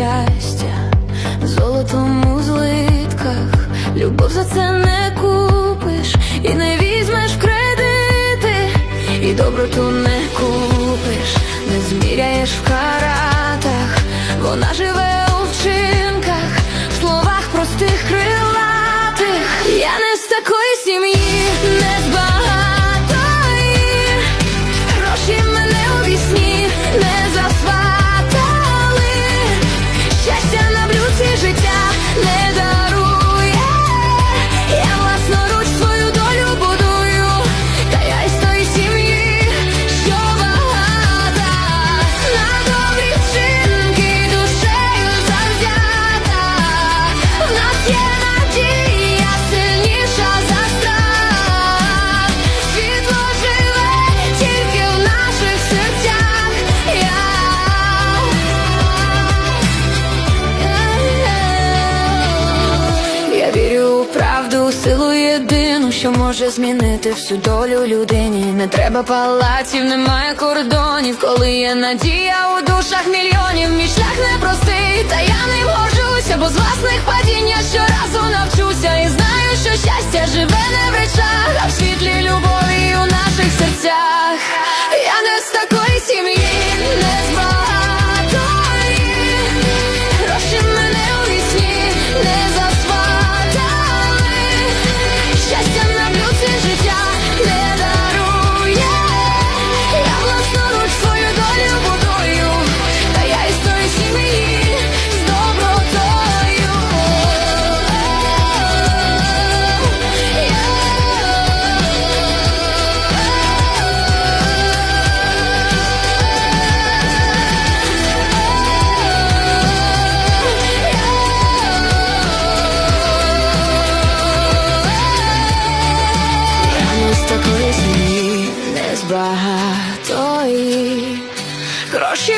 щастя, золотом у злитках, любов за це не купиш. І не візьмеш в кредити, і доброту не купиш, не зміряєш в каратах, вона живе у вчинках, в словах простих єдину, що може змінити всю долю людині. Не треба палаців, немає кордонів, коли є надія у душах мільйонів. Мій шлях непростий, та я не горжуся, бо з власних падінь я щоразу навчуся і знаю, що щастя живе не в речах, а в багатої. Гроші